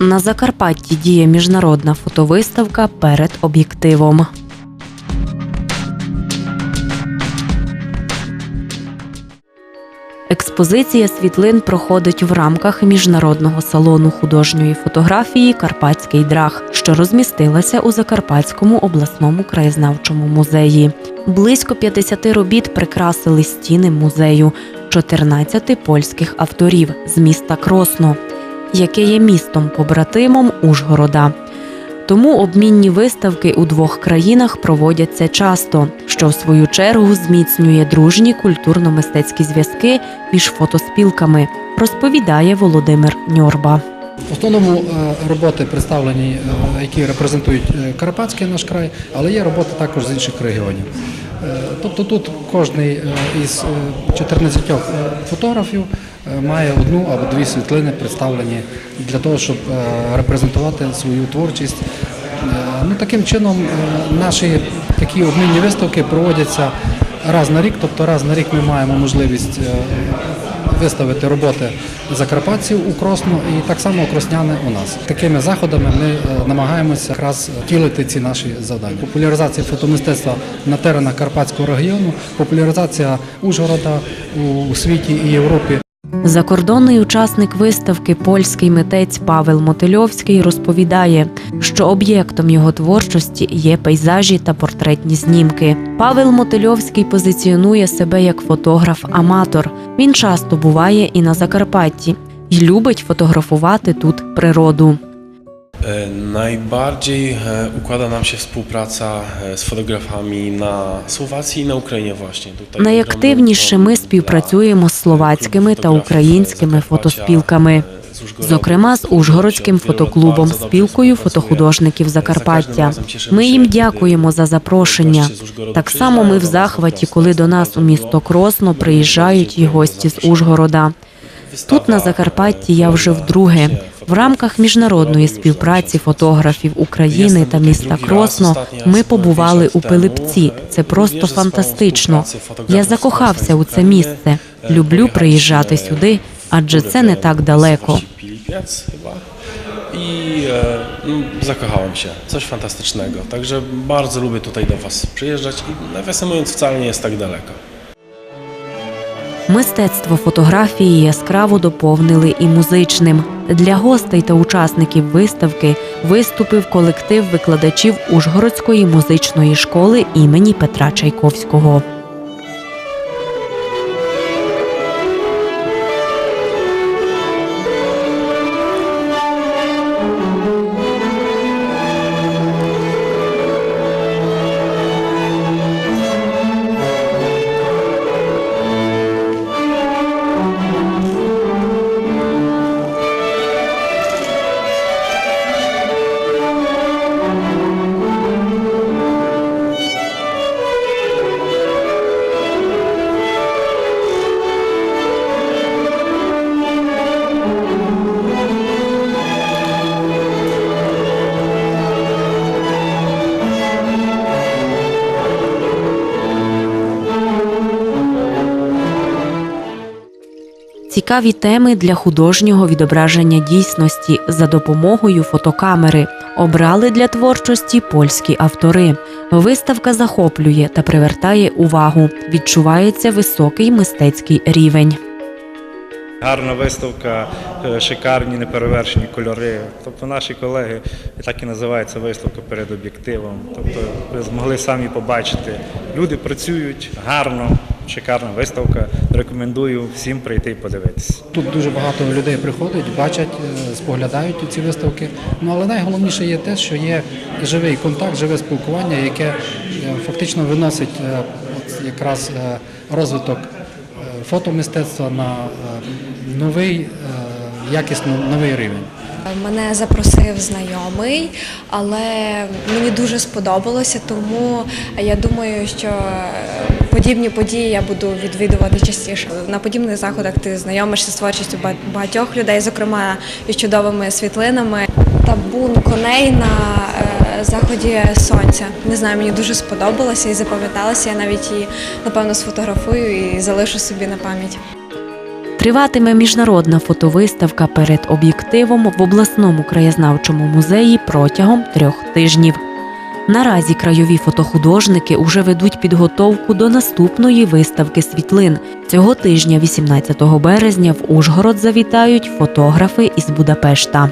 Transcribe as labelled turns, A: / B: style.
A: На Закарпатті діє міжнародна фотовиставка перед об'єктивом. Експозиція світлин проходить в рамках міжнародного салону художньої фотографії Карпатський драг, що розмістилася у Закарпатському обласному краєзнавчому музеї. Близько 50 робіт прикрасили стіни музею 14 польських авторів з міста Кросно, яке є містом побратимом Ужгорода. Тому обмінні виставки у двох країнах проводяться часто, що в свою чергу зміцнює дружні культурно-мистецькі зв'язки між фотоспілками, розповідає Володимир Ньорба.
B: В основному е, роботи представлені, е, які репрезентують е, Карпатський наш край, але є роботи також з інших регіонів. Е, Тобто тут кожен із е, 14 фотографів е, має одну або дві світлини представлені для того, щоб е, репрезентувати свою творчість. Е, Ну, таким чином е, наші такі обмінні виставки проводяться раз на рік, тобто раз на рік ми маємо можливість е, виставити роботи закарпатців у Кросну і так само кросняни у нас. Такими заходами ми е, намагаємося якраз втілити ці наші завдання. Популяризація фотомистецтва на теренах Карпатського регіону, популяризація Ужгорода у світі і Європі.
A: Закордонний учасник виставки польський митець Павел Мотильовський розповідає, що об'єктом його творчості є пейзажі та портретні знімки. Павел Мотильовський позиціонує себе як фотограф-аматор. Він часто буває і на Закарпатті і любить фотографувати тут природу.
C: E, Najbardziej e, układa nam się współpraca e, z fotografami na Słowacji i na Ukrainie właśnie. Tutaj
A: Найактивніше ми співпрацюємо з словацькими та українськими фотоспілками. Зокрема, з Ужгородським фотоклубом, спілкою фотохудожників Закарпаття. Ми їм дякуємо за запрошення. Так само ми в захваті, коли до нас у місто Кросно приїжджають і гості з Ужгорода. Тут на Закарпатті я вже вдруге. В рамках міжнародної співпраці фотографів України та міста Кросно ми побували у Пилипці. Це просто фантастично. Я закохався у це місце. Люблю приїжджати сюди, адже це не так далеко.
C: I e, no, zakochałem się. Coś fantastycznego. Także bardzo lubię tutaj do Was przyjeżdżać i nawiasem mówiąc wcale nie jest tak daleko.
A: Мистецтво фотографії яскраво доповнили і музичним. Для гостей та учасників виставки виступив колектив викладачів Ужгородської музичної школи імені Петра Чайковського. Цікаві теми для художнього відображення дійсності за допомогою фотокамери обрали для творчості польські автори. Виставка захоплює та привертає увагу. Відчувається високий мистецький рівень.
D: Гарна виставка, е, шикарні неперевершені кольори. Тобто наші колеги так і називається виставка перед об'єктивом. Тобто ви змогли самі побачити. Люди працюють гарно, шикарна виставка. Рекомендую всім прийти і подивитися.
B: Тут дуже багато людей приходять, бачать, е, споглядають ці виставки. Ну але найголовніше є те, що є живий контакт, живе спілкування, яке е, фактично виносить е, от якраз розвиток фотомистецтва на новий, якісно новий рівень.
E: Мене запросив знайомий, але мені дуже сподобалося, тому я думаю, що подібні події я буду відвідувати частіше. На подібних заходах ти знайомишся з творчістю ба- багатьох людей, зокрема і чудовими світлинами. Табун коней на е, заході сонця. Не знаю, мені дуже сподобалося і запам'яталося. Я навіть її напевно сфотографую і залишу собі на пам'ять.
A: Триватиме міжнародна фотовиставка перед об'єктивом в обласному краєзнавчому музеї протягом трьох тижнів. Наразі краєві фотохудожники уже ведуть підготовку до наступної виставки світлин. Цього тижня, 18 березня, в Ужгород завітають фотографи із Будапешта.